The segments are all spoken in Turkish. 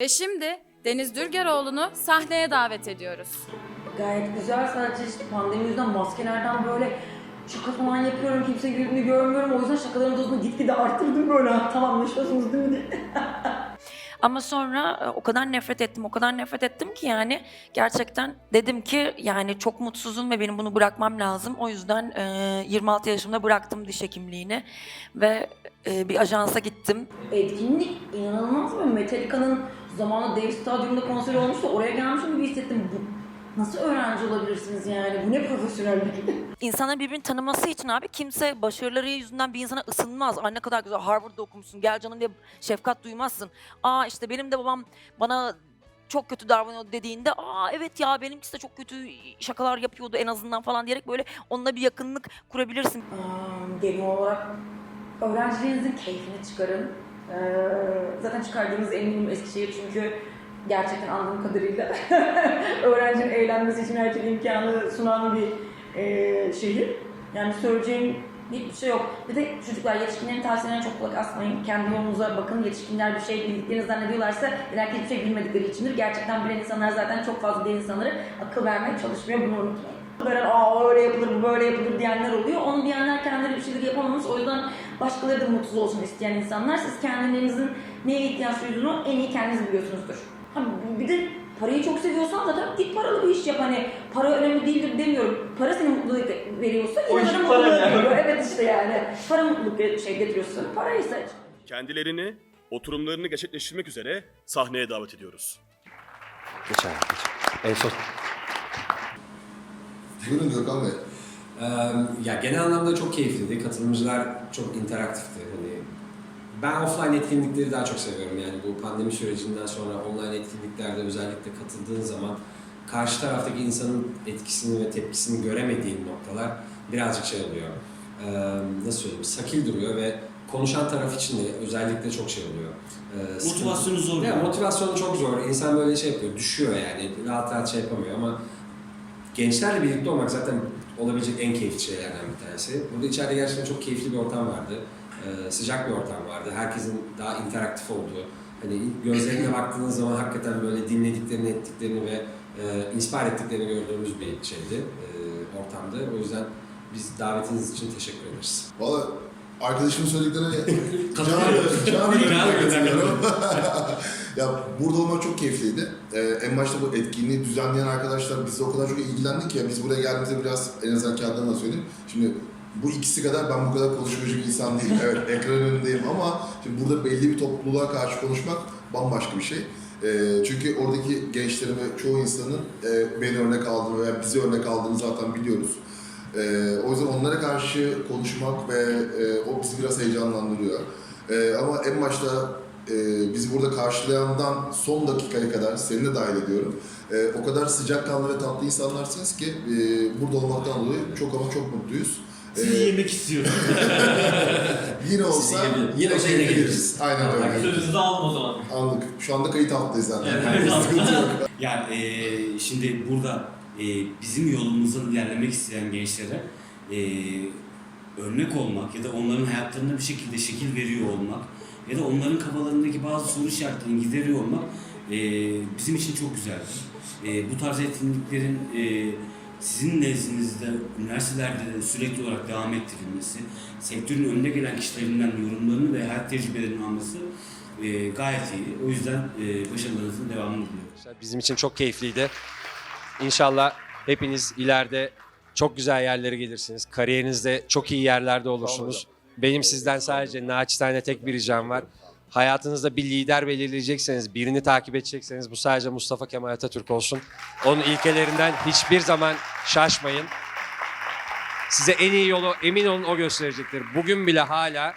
Ve şimdi Deniz Dürgeroğlu'nu sahneye davet ediyoruz. Gayet güzel sadece işte pandemi yüzünden maskelerden böyle şaka falan yapıyorum. Kimse güldüğünü görmüyorum. O yüzden şakaların dozunu gitgide arttırdım böyle. Tamam yaşıyorsunuz değil mi. Ama sonra e, o kadar nefret ettim, o kadar nefret ettim ki yani gerçekten dedim ki yani çok mutsuzum ve benim bunu bırakmam lazım. O yüzden e, 26 yaşımda bıraktım diş hekimliğini ve e, bir ajansa gittim. Etkinlik inanılmaz mı? Metallica'nın zamanında Dev Stadyum'da konseri olmuştu. Oraya gelmişim gibi hissettim. Bu, nasıl öğrenci olabilirsiniz yani? Bu ne profesyonellik? İnsanların birbirini tanıması için abi kimse başarıları yüzünden bir insana ısınmaz. Ay ne kadar güzel Harvard'da okumuşsun gel canım diye şefkat duymazsın. Aa işte benim de babam bana çok kötü davranıyordu dediğinde aa evet ya benimkisi de çok kötü şakalar yapıyordu en azından falan diyerek böyle onunla bir yakınlık kurabilirsin. Aa, Genel olarak öğrencilerinizin keyfini çıkarın. Ee, zaten çıkardığınız eminim Eskişehir çünkü gerçekten anladığım kadarıyla öğrencinin eğlenmesi için her türlü imkanı sunan bir e, şehir. Yani söyleyeceğim hiçbir şey yok. Bir de çocuklar yetişkinlerin tavsiyelerine çok kulak asmayın. Kendi yolunuza bakın. Yetişkinler bir şey bildiklerini zannediyorlarsa genellikle hiçbir şey bilmedikleri içindir. Gerçekten bilen insanlar zaten çok fazla diğer insanlara akıl vermeye çalışmıyor. Bunu unutmayın. Böyle aa öyle yapılır, böyle yapılır diyenler oluyor. Onu diyenler kendileri bir şeyleri yapamamış. O yüzden başkaları da mutsuz olsun isteyen insanlar. Siz kendinizin neye ihtiyaç duyduğunu en iyi kendiniz biliyorsunuzdur. Bir de parayı çok seviyorsan zaten git paralı bir iş yap. Hani para önemli değildir demiyorum. Para seni mutluluk veriyorsa O yine para mutluluk yani. veriyor. Evet işte yani. Para mutluluk şey getiriyorsun. Parayı seç. Kendilerini oturumlarını gerçekleştirmek üzere sahneye davet ediyoruz. Geçer. En son. Buyurun Gökhan Bey. Ee, ya genel anlamda çok keyifliydi. Katılımcılar çok interaktifti. Hani ben offline etkinlikleri daha çok seviyorum. Yani bu pandemi sürecinden sonra online etkinliklerde özellikle katıldığın zaman karşı taraftaki insanın etkisini ve tepkisini göremediğin noktalar birazcık şey oluyor. Ee, nasıl söyleyeyim? Sakil duruyor ve konuşan taraf için de özellikle çok şey oluyor. Ee, Motivasyonu zor. Ya motivasyonu çok zor. İnsan böyle şey yapıyor, düşüyor yani. Rahat rahat şey yapamıyor ama gençlerle birlikte olmak zaten olabilecek en keyifli şeylerden bir tanesi. Burada içeride gerçekten çok keyifli bir ortam vardı. Ee, sıcak bir ortam vardı. Herkesin daha interaktif olduğu. Hani gözlerine baktığınız zaman hakikaten böyle dinlediklerini, ettiklerini ve e, inspire ettiklerini gördüğümüz bir şeydi, e, ortamdı. O yüzden biz davetiniz için teşekkür ederiz. Valla arkadaşımın söylediklerine Katılıyorum. can İnan katılıyorum. ya burada olmak çok keyifliydi. Ee, en başta bu etkinliği düzenleyen arkadaşlar bizle o kadar çok ilgilendi ki ya biz buraya geldiğimizde biraz en azından kendimden söyleyeyim. Şimdi bu ikisi kadar ben bu kadar konuşmacı bir insan değilim. Evet ekran önündeyim ama şimdi burada belli bir topluluğa karşı konuşmak bambaşka bir şey. Ee, çünkü oradaki gençlerin ve çoğu insanın e, beni örnek aldığını veya bizi örnek aldığını zaten biliyoruz. Ee, o yüzden onlara karşı konuşmak ve e, o bizi biraz heyecanlandırıyor. Ee, ama en başta e, bizi burada karşılayandan son dakikaya kadar seni de dahil ediyorum. E, o kadar sıcakkanlı ve tatlı insanlarsınız ki e, burada olmaktan dolayı çok ama çok mutluyuz. Sizi Ee, yemek istiyorum. yine olsa. Yine o şeyine şekilde geliriz. Aynen öyle. Sözünüzü aldım o zaman. Anladık. Şu anda kayıt altındayız zaten. Evet, Yani kayıt sıkıntı yok. Yani e, şimdi burada e, bizim yolumuzdan ilerlemek isteyen gençlere e, örnek olmak ya da onların hayatlarına bir şekilde şekil veriyor olmak ya da onların kafalarındaki bazı soru işaretlerini gideriyor olmak e, bizim için çok güzeldi. E, bu tarz etkinliklerin e, sizin nezdinizde, üniversitelerde de sürekli olarak devam ettirilmesi, sektörün önüne gelen kişilerinden yorumlarını ve hayat tecrübelerini alması e, gayet iyi. O yüzden e, başarılarınızın devamını diliyorum. Bizim için çok keyifliydi. İnşallah hepiniz ileride çok güzel yerlere gelirsiniz. Kariyerinizde çok iyi yerlerde olursunuz. Benim sizden sadece naçizane tek bir ricam var. Hayatınızda bir lider belirleyecekseniz, birini takip edecekseniz bu sadece Mustafa Kemal Atatürk olsun. Onun ilkelerinden hiçbir zaman şaşmayın. Size en iyi yolu emin olun o gösterecektir. Bugün bile hala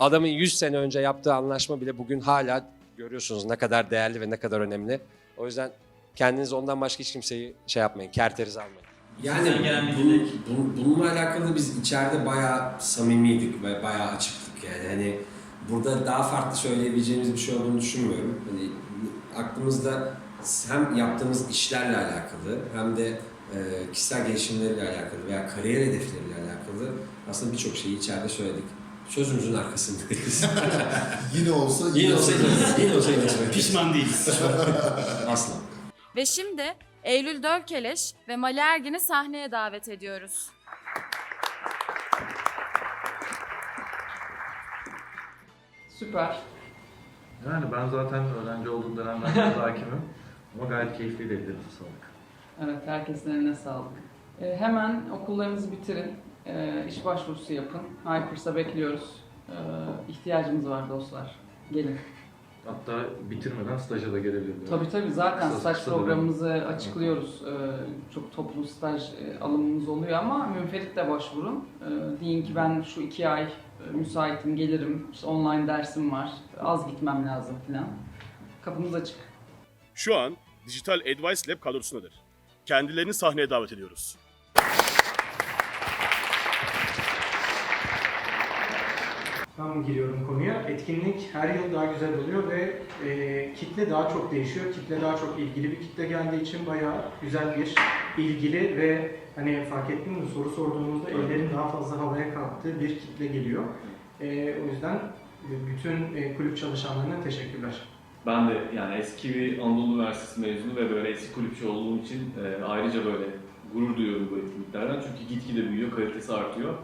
adamın 100 sene önce yaptığı anlaşma bile bugün hala görüyorsunuz ne kadar değerli ve ne kadar önemli. O yüzden kendiniz ondan başka hiç kimseyi şey yapmayın, kerteriz almayın. Yani bu- bununla alakalı biz içeride bayağı samimiydik ve bayağı açıktık yani. Hani burada daha farklı söyleyebileceğimiz bir şey olduğunu düşünmüyorum. Hani aklımızda hem yaptığımız işlerle alakalı hem de e, kişisel gelişimleriyle alakalı veya kariyer hedefleriyle alakalı aslında birçok şeyi içeride söyledik. Sözümüzün arkasındayız. Yine olsa yine olsa yine, yine olsa yine Pişman değiliz. Asla. Ve şimdi Eylül Dövkeleş ve Mali Ergin'i sahneye davet ediyoruz. Süper. Yani ben zaten öğrenci olduğum dönemden biraz hakimim. Ama gayet keyifliydi ellerinize sağlık. Evet, herkesin eline sağlık. Ee, hemen okullarınızı bitirin. Ee, iş başvurusu yapın. Hypers'a bekliyoruz. Ee, ihtiyacımız var dostlar. Gelin. Hatta bitirmeden staja da gelebilirim. Tabii tabii zaten Kısa- staj kısa programımızı açıklıyoruz. Ee, çok toplu staj e, alımımız oluyor ama münferitle başvurun. Ee, deyin ki ben şu iki ay müsaitim, gelirim. İşte online dersim var. Az gitmem lazım falan. Kapımız açık. Şu an Digital Advice Lab kadrosundadır. Kendilerini sahneye davet ediyoruz. Tam giriyorum konuya. Etkinlik her yıl daha güzel oluyor ve e, kitle daha çok değişiyor. Kitle daha çok ilgili bir kitle geldiği için bayağı güzel bir ilgili ve hani fark ettin mi soru sorduğumuzda ellerin daha fazla havaya kalktığı bir kitle geliyor. E, o yüzden e, bütün e, kulüp çalışanlarına teşekkürler. Ben de yani eski bir Anadolu Üniversitesi mezunu ve böyle eski kulüpçü olduğum için e, ayrıca böyle gurur duyuyorum bu etkinliklerden. Çünkü gitgide büyüyor, kalitesi artıyor.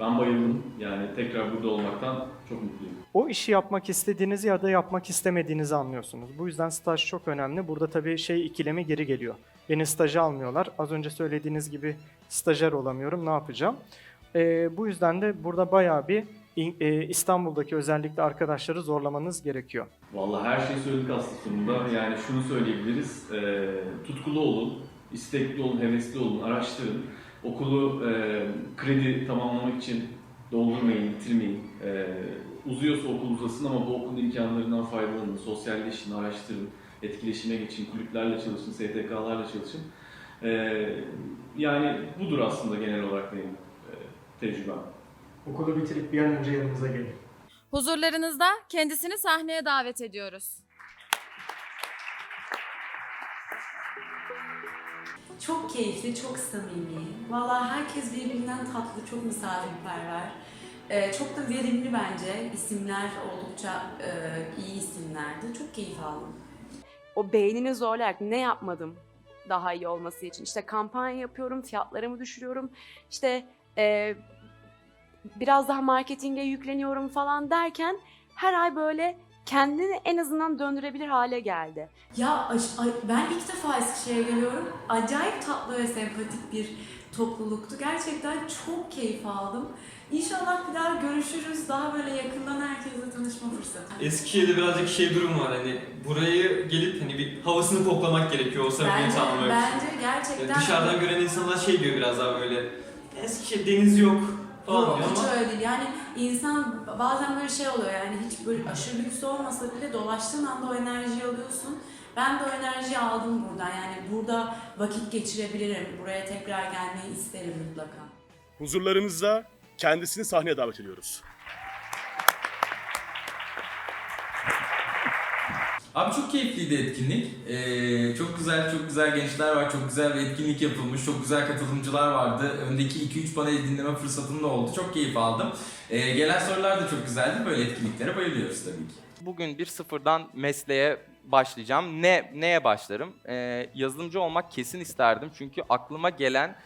Ben bayıldım. Yani tekrar burada olmaktan çok mutluyum. O işi yapmak istediğinizi ya da yapmak istemediğinizi anlıyorsunuz. Bu yüzden staj çok önemli. Burada tabii şey ikilemi geri geliyor. Beni staja almıyorlar. Az önce söylediğiniz gibi stajyer olamıyorum. Ne yapacağım? Ee, bu yüzden de burada bayağı bir e, İstanbul'daki özellikle arkadaşları zorlamanız gerekiyor. Vallahi her şeyi söyledik aslında sonunda. Yani şunu söyleyebiliriz. E, tutkulu olun, istekli olun, hevesli olun, araştırın. Okulu e, kredi tamamlamak için doldurmayın, bitirmeyin. E, uzuyorsa okul uzasın ama bu okulun imkanlarından faydalanın, sosyalleşin, araştırın, etkileşime geçin, kulüplerle çalışın, STK'larla çalışın. E, yani budur aslında genel olarak benim e, tecrübem. Okulu bitirip bir an önce yanımıza gelin. Huzurlarınızda kendisini sahneye davet ediyoruz. Çok keyifli, çok samimi. Vallahi herkes birbirinden tatlı, çok misafirperver. Ee, çok da verimli bence. İsimler oldukça e, iyi isimlerdi. Çok keyif aldım. O beynini zorlayarak ne yapmadım daha iyi olması için. İşte kampanya yapıyorum, fiyatlarımı düşürüyorum. İşte e, biraz daha marketinge yükleniyorum falan derken her ay böyle kendini en azından döndürebilir hale geldi. Ya ben ilk defa Eskişehir'e geliyorum. Acayip tatlı ve sempatik bir topluluktu. Gerçekten çok keyif aldım. İnşallah bir daha görüşürüz. Daha böyle yakından herkesle tanışma fırsatı. Eskişehir'de birazcık şey durum var hani burayı gelip hani bir havasını koklamak gerekiyor o samimiyeti Bence, almak için. bence gerçekten... Yani dışarıdan gören insanlar şey diyor biraz daha böyle Eskişehir deniz yok falan Yok diyor hiç ama öyle değil. Yani insan bazen böyle şey oluyor yani hiç böyle aşırı lüks olmasa bile dolaştığın anda o enerjiyi alıyorsun. Ben de o enerjiyi aldım buradan. Yani burada vakit geçirebilirim. Buraya tekrar gelmeyi isterim mutlaka. Huzurlarınızda kendisini sahneye davet ediyoruz. Abi çok keyifliydi etkinlik. Ee, çok güzel çok güzel gençler var. Çok güzel bir etkinlik yapılmış. Çok güzel katılımcılar vardı. Öndeki 2-3 paneli dinleme fırsatım da oldu. Çok keyif aldım. Ee, gelen sorular da çok güzeldi. Böyle etkinliklere bayılıyoruz tabii ki. Bugün bir sıfırdan mesleğe başlayacağım. Ne neye başlarım? Ee, yazılımcı olmak kesin isterdim çünkü aklıma gelen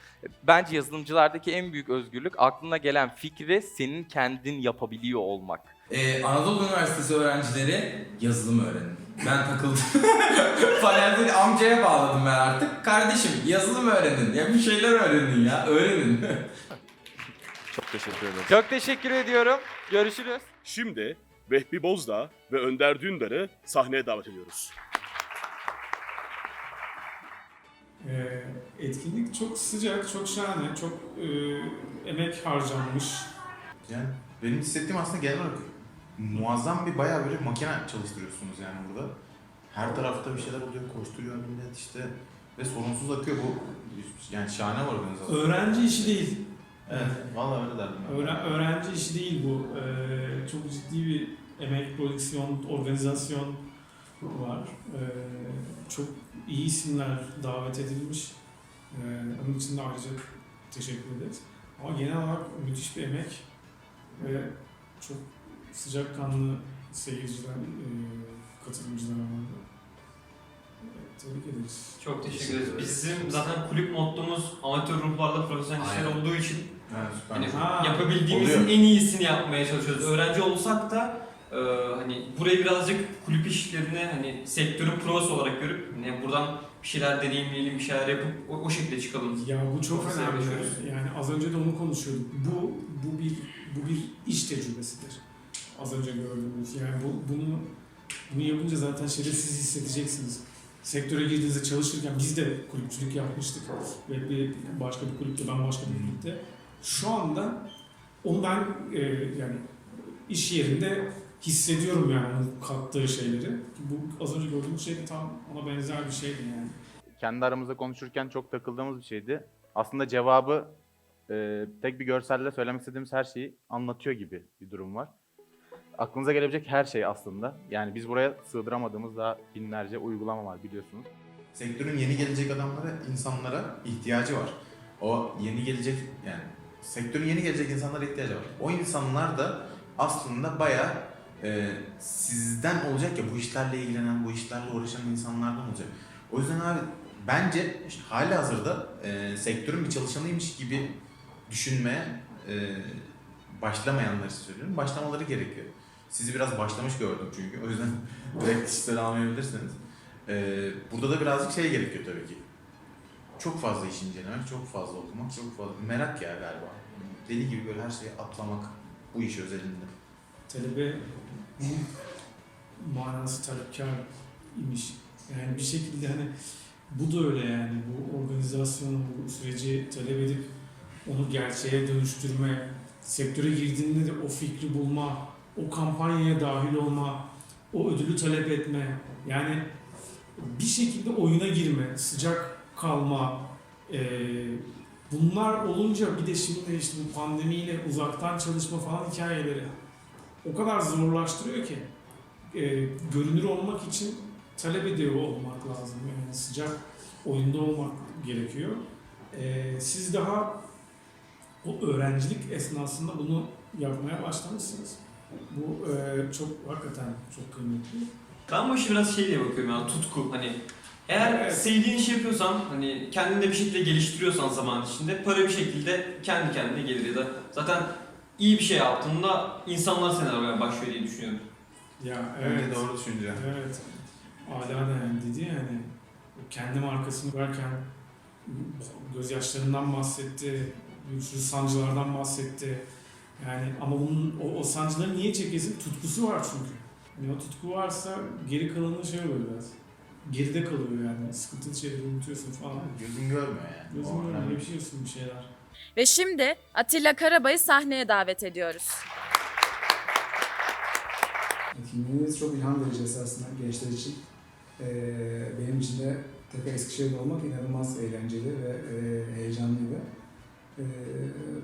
bence yazılımcılardaki en büyük özgürlük aklına gelen fikri senin kendin yapabiliyor olmak. Ee, Anadolu Üniversitesi öğrencileri yazılım öğrenin. Ben takıldım. Panelde amcaya bağladım ben artık. Kardeşim yazılım öğrenin. Ya bir şeyler öğrenin ya. Öğrenin. Çok teşekkür ederim. Çok teşekkür ediyorum. Görüşürüz. Şimdi Vehbi Bozdağ ve Önder Dündar'ı sahneye davet ediyoruz. Ee, etkinlik çok sıcak, çok şahane, çok e, emek harcanmış. Yani benim hissettiğim aslında genel olarak muazzam bir bayağı böyle makine çalıştırıyorsunuz yani burada. Her tarafta bir şeyler oluyor, koşturuyor millet işte ve sorunsuz akıyor bu. Yani şahane var organizasyon. Öğrenci işi değil. Evet, vallahi öyle derdim. ben. Öğren- öğrenci işi değil bu. Ee, çok ciddi bir emek, prodüksiyon, organizasyon var. Ee, çok iyi isimler davet edilmiş. Ee, onun için de ayrıca teşekkür ederiz. Ama genel olarak müthiş bir emek ve çok sıcakkanlı seyirciler, e, katılımcılar vardı. Evet, Tebrik ederiz. Çok teşekkür ederiz. Bizim zaten kulüp mottomuz amatör ruhlarla profesyonel işler olduğu için. Hani Ha, yapabildiğimizin oluyor. en iyisini yapmaya çalışıyoruz. Öğrenci olsak da e, hani burayı birazcık kulüp işlerini hani sektörün prosu olarak görüp hani buradan bir şeyler deneyimleyelim, bir şeyler yapıp o, o şekilde çıkalım. Ya bu çok Profesyonel önemli. yaşıyoruz. Yani az önce de onu konuşuyorduk. Bu bu bir bu bir iş tecrübesidir. Az önce gördüğümüz. Yani bu, bunu bunu yapınca zaten şerefsiz hissedeceksiniz. Sektöre girdiğinizde çalışırken biz de kulüpçülük yapmıştık. Ve bir başka bir kulüpte, ben başka bir kulüpte. Şu anda onu ben e, yani iş yerinde hissediyorum yani onun kattığı şeyleri. Bu az önce gördüğümüz şey de tam ona benzer bir şeydi yani. kendi aramızda konuşurken çok takıldığımız bir şeydi. Aslında cevabı e, tek bir görselle söylemek istediğimiz her şeyi anlatıyor gibi bir durum var. Aklınıza gelebilecek her şey aslında. Yani biz buraya sığdıramadığımız daha binlerce uygulama var biliyorsunuz. Sektörün yeni gelecek adamlara, insanlara ihtiyacı var. O yeni gelecek yani sektörün yeni gelecek insanlara ihtiyacı var. O insanlar da aslında bayağı e, sizden olacak ya bu işlerle ilgilenen, bu işlerle uğraşan insanlardan olacak. O yüzden abi bence işte hali hazırda e, sektörün bir çalışanıymış gibi düşünmeye e, başlamayanlar için söylüyorum. Başlamaları gerekiyor. Sizi biraz başlamış gördüm çünkü. O yüzden direkt kişisel almayabilirsiniz. Ee, burada da birazcık şey gerekiyor tabii ki. Çok fazla iş incelemek, çok fazla okumak, çok fazla merak ya galiba. Deli gibi böyle her şeyi atlamak bu iş özelinde. talebe manası talepkar imiş. Yani bir şekilde hani bu da öyle yani bu organizasyonu, bu süreci talep edip onu gerçeğe dönüştürme, sektöre girdiğinde de o fikri bulma, o kampanyaya dahil olma, o ödülü talep etme. Yani bir şekilde oyuna girme, sıcak kalma. eee, bunlar olunca bir de şimdi işte bu pandemiyle uzaktan çalışma falan hikayeleri o kadar zorlaştırıyor ki e, görünür olmak için talep ediyor olmak lazım. Yani sıcak oyunda olmak gerekiyor. E, siz daha o öğrencilik esnasında bunu yapmaya başlamışsınız. Bu e, çok hakikaten çok kıymetli. Ben bu işe biraz şey diye bakıyorum yani tutku hani eğer Evet. sevdiğin işi yapıyorsan hani kendini de bir şekilde geliştiriyorsan zaman içinde para bir şekilde kendi kendine gelir ya da zaten iyi bir şey yaptığında insanlar seni aramaya başlıyor diye düşünüyorum. Ya Bence evet. doğru düşünce. Evet. Ala da yani dedi yani kendi markasını kurarken gözyaşlarından bahsetti, bir sürü sancılardan bahsetti. Yani ama bunun o, o sancıları niye çekesin? Tutkusu var çünkü. Yani o tutku varsa geri kalanı şey oluyor biraz. Geride kalıyor yani. Sıkıntılı şeyleri unutuyorsun falan. Gözün görmüyor yani. Gözün O görmüyor, önemli. yaşıyorsun bir şeyler. Ve şimdi Atilla Karabay'ı sahneye davet ediyoruz. Etkinliğiniz çok ilham verici esasında gençler için. Ee, benim için de tekrar Eskişehir'de olmak inanılmaz eğlenceli ve e, heyecanlıydı. Ee,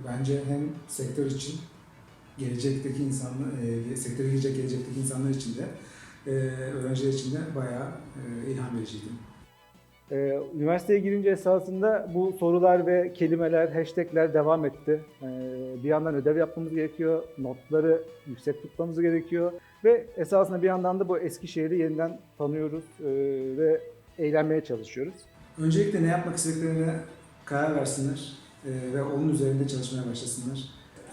bence hem sektör için, gelecekteki insanlar, e, sektöre girecek gelecekteki insanlar için de, e, öğrenciler için de bayağı e, ilham vericiydi. Ee, üniversiteye girince esasında bu sorular ve kelimeler, hashtagler devam etti. Ee, bir yandan ödev yapmamız gerekiyor, notları yüksek tutmamız gerekiyor ve esasında bir yandan da bu Eskişehir'i yeniden tanıyoruz e, ve eğlenmeye çalışıyoruz. Öncelikle ne yapmak istediklerine karar versinler e, ve onun üzerinde çalışmaya başlasınlar.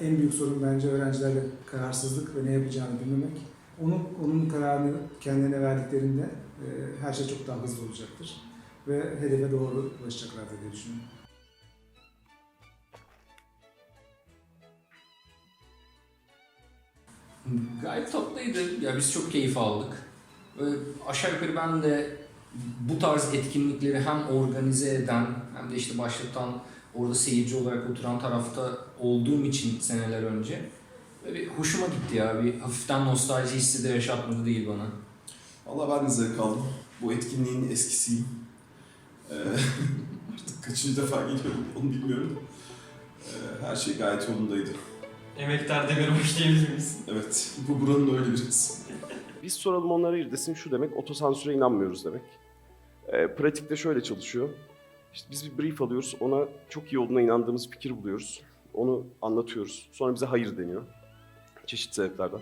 En büyük sorun bence öğrencilerde kararsızlık ve ne yapacağını bilmemek. Onun, onun kararını kendilerine verdiklerinde e, her şey çok daha hızlı olacaktır ve hedefe doğru ulaşacaklardır diye düşünüyorum. Gayet tatlıydı. Ya biz çok keyif aldık. Böyle aşağı yukarı ben de bu tarz etkinlikleri hem organize eden hem de işte başlatan orada seyirci olarak oturan tarafta olduğum için seneler önce böyle bir hoşuma gitti ya. Bir hafiften nostalji hissi de yaşatmadı değil bana. Valla ben de zevk aldım. Bu etkinliğin eskisiyim. Ee, artık kaçıncı defa geliyorum onu bilmiyorum. Ee, her şey gayet yolundaydı. Emektar demir başlayabilir miyiz? Evet, bu buranın öyle biraz. Biz soralım onlara irdesin şu demek, otosansüre inanmıyoruz demek. E, pratikte şöyle çalışıyor. İşte biz bir brief alıyoruz, ona çok iyi olduğuna inandığımız fikir buluyoruz. Onu anlatıyoruz. Sonra bize hayır deniyor. Çeşitli sebeplerden.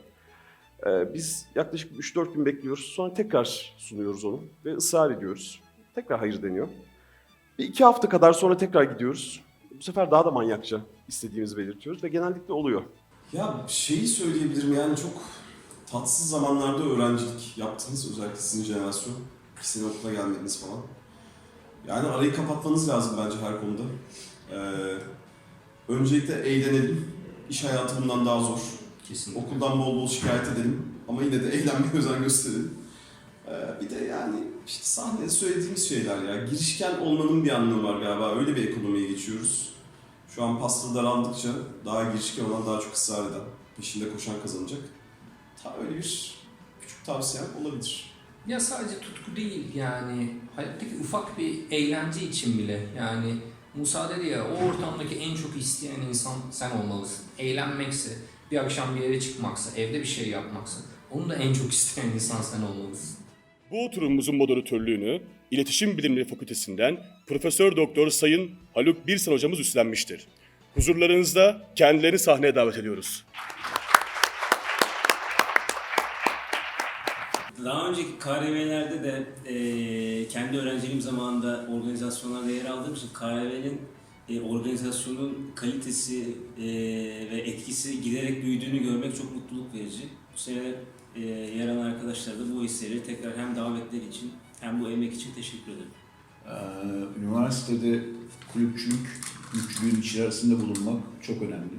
Ee, biz yaklaşık 3-4 gün bekliyoruz. Sonra tekrar sunuyoruz onu ve ısrar ediyoruz. Tekrar hayır deniyor. Bir iki hafta kadar sonra tekrar gidiyoruz. Bu sefer daha da manyakça istediğimizi belirtiyoruz ve genellikle oluyor. Ya şeyi söyleyebilirim yani çok tatsız zamanlarda öğrencilik yaptınız özellikle sizin jenerasyon. İki okula gelmediniz falan. Yani arayı kapatmanız lazım bence her konuda. Ee, öncelikle eğlenelim. İş hayatı bundan daha zor. Kesinlikle. Okuldan bol bol şikayet edelim. Ama yine de eğlenmeye özen gösterelim. Ee, bir de yani işte sahnede söylediğimiz şeyler ya. Girişken olmanın bir anlamı var galiba. Öyle bir ekonomiye geçiyoruz. Şu an pasta daraldıkça daha girişken olan daha çok ısrar eden, peşinde koşan kazanacak. Ta öyle bir küçük tavsiyem olabilir. Ya sadece tutku değil yani hayattaki ufak bir eğlence için bile yani Musa dedi ya o ortamdaki en çok isteyen insan sen olmalısın. Eğlenmekse, bir akşam bir yere çıkmaksa, evde bir şey yapmaksa onu da en çok isteyen insan sen olmalısın. Bu oturumumuzun moderatörlüğünü İletişim Bilimleri Fakültesinden Profesör Doktor Sayın Haluk Birsen hocamız üstlenmiştir. Huzurlarınızda kendilerini sahneye davet ediyoruz. Daha önceki KRV'lerde de eee, kendi öğrenciliğim zamanında organizasyonlarda yer aldığım için KRV'nin e, organizasyonun kalitesi eee, ve etkisi giderek büyüdüğünü görmek çok mutluluk verici. Bu sene eee yer alan arkadaşlar da bu hisleri tekrar hem davetler için hem bu emek için teşekkür ederim. Ee, Üniversitede kulüpçülük, güçlüğün içerisinde bulunmak çok önemli.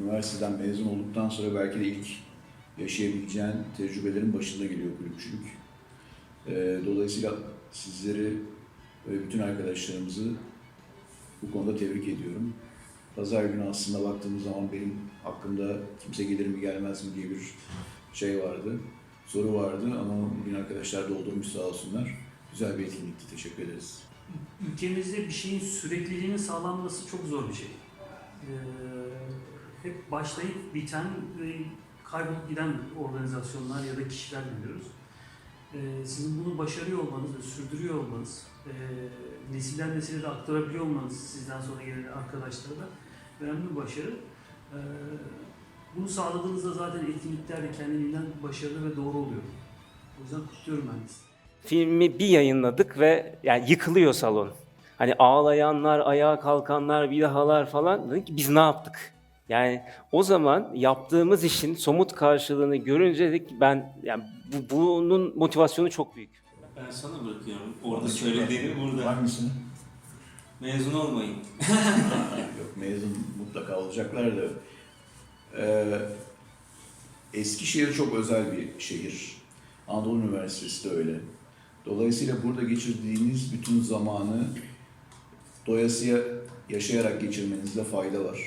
Üniversiteden mezun olduktan sonra belki de ilk yaşayabileceğin tecrübelerin başında geliyor kulüpçülük. Ee, Dolayısıyla sizleri ve bütün arkadaşlarımızı bu konuda tebrik ediyorum. Pazar günü aslında baktığımız zaman benim hakkımda kimse gelir mi gelmez mi diye bir şey vardı, soru vardı ama bugün arkadaşlar doldurmuş sağ olsunlar. Güzel bir etkinlikti, teşekkür ederiz. Ülkemizde bir şeyin sürekliliğinin sağlanması çok zor bir şey. Ee, hep başlayıp biten ve kaybolup giden organizasyonlar ya da kişiler biliyoruz. Ee, sizin bunu başarıyor olmanız ve sürdürüyor olmanız, e, nesilden nesile de aktarabiliyor olmanız sizden sonra gelen arkadaşlara da önemli bir başarı. Ee, bunu sağladığınızda zaten etkinlikler de kendiliğinden başarılı ve doğru oluyor. O yüzden kutluyorum ben sizi. Filmi bir yayınladık ve yani yıkılıyor salon. Hani ağlayanlar, ayağa kalkanlar, vidahalar falan. Dedik ki biz ne yaptık? Yani o zaman yaptığımız işin somut karşılığını görünce dedik ki ben yani bu, bunun motivasyonu çok büyük. Ben sana bırakıyorum. Orada söylediğini burada. Hangisini? Mezun olmayın. Yok mezun mutlaka olacaklar da. Ee, Eskişehir çok özel bir şehir. Anadolu Üniversitesi de öyle. Dolayısıyla burada geçirdiğiniz bütün zamanı doyasıya yaşayarak geçirmenizde fayda var.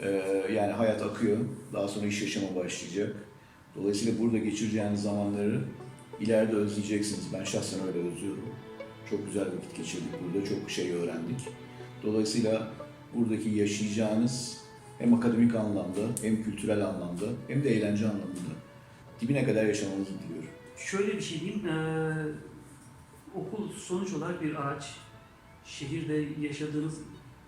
Ee, yani hayat akıyor, daha sonra iş yaşama başlayacak. Dolayısıyla burada geçireceğiniz zamanları ileride özleyeceksiniz. Ben şahsen öyle özlüyorum. Çok güzel vakit geçirdik burada, çok şey öğrendik. Dolayısıyla buradaki yaşayacağınız hem akademik anlamda, hem kültürel anlamda, hem de eğlence anlamında dibine kadar yaşamanızı diliyorum. Şöyle bir şey diyeyim, eee, okul sonuç olarak bir araç. Şehirde yaşadığınız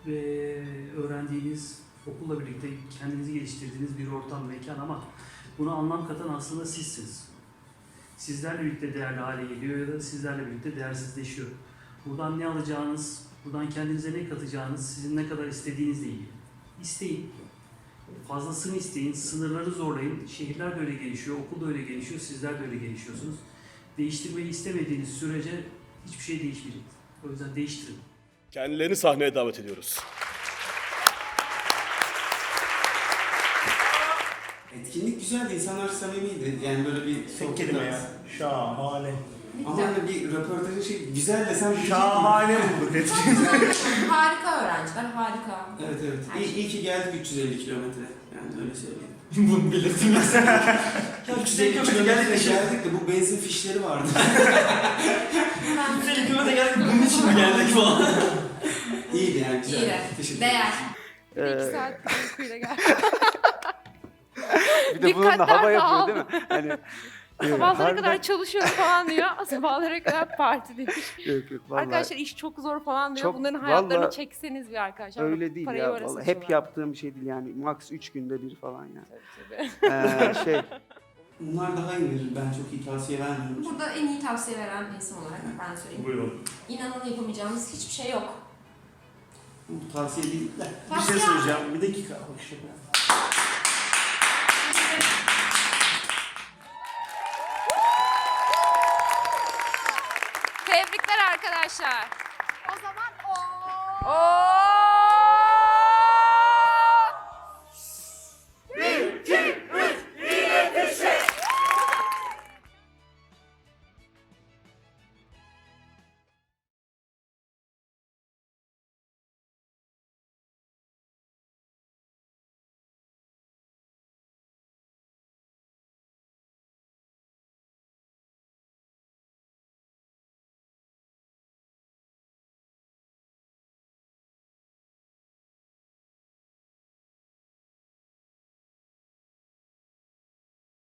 ve öğrendiğiniz, okulla birlikte kendinizi geliştirdiğiniz bir ortam, mekan ama buna anlam katan aslında sizsiniz. Sizlerle birlikte değerli hale geliyor ya da sizlerle birlikte değersizleşiyor. Buradan ne alacağınız, buradan kendinize ne katacağınız, sizin ne kadar istediğinizle ilgili. İsteyin. Fazlasını isteyin, sınırları zorlayın. Şehirler de öyle gelişiyor, okul da öyle gelişiyor, sizler de öyle gelişiyorsunuz. Değiştirmeyi istemediğiniz sürece hiçbir şey. O yüzden değiştirin. Kendilerini sahneye davet ediyoruz. Etkinlik güzeldi, insanlar samimiydi. Yani böyle bir Tek kelime ya. Şahane. Ama hani bir röportajın şey güzel desem bir Şahane bulduk harika öğrenciler, harika. Evet evet. İyi, şey. iyi ki geldik 350 kilometre. Yani öyle söyleyeyim. Bunu belirtmez. Ya 350 kilometre geldik, geldik de bu benzin fişleri vardı. 350 kilometre geldik bunun için mi geldik falan? İyiydi yani güzel. İyi. Teşekkür Değer. İki saat uykuyla gel. bir de bununla hava yapıyor değil mi? Hani Sabahlara Harbiden- kadar çalışıyorum falan diyor. Sabahlara kadar parti demiş. Yok yok vallahi. Arkadaşlar iş çok zor falan diyor. Çok- Bunların hayatlarını vallahi çekseniz bir arkadaşlar. Öyle değil Parayı ya. Vallahi hep yaptığım bir şey değil yani. Max 3 günde bir falan yani. tabii. Ee, şey Bunlar daha iyi verir. Ben çok iyi tavsiye vermiyorum. Burada en iyi tavsiye veren bir isim olarak ben söyleyeyim. Buyurun. İnanın yapamayacağımız hiçbir şey yok. Bu tavsiye değil de. Bir Tavsiye şey söyleyeceğim. Bir dakika. Bak arkadaşlar. O zaman o.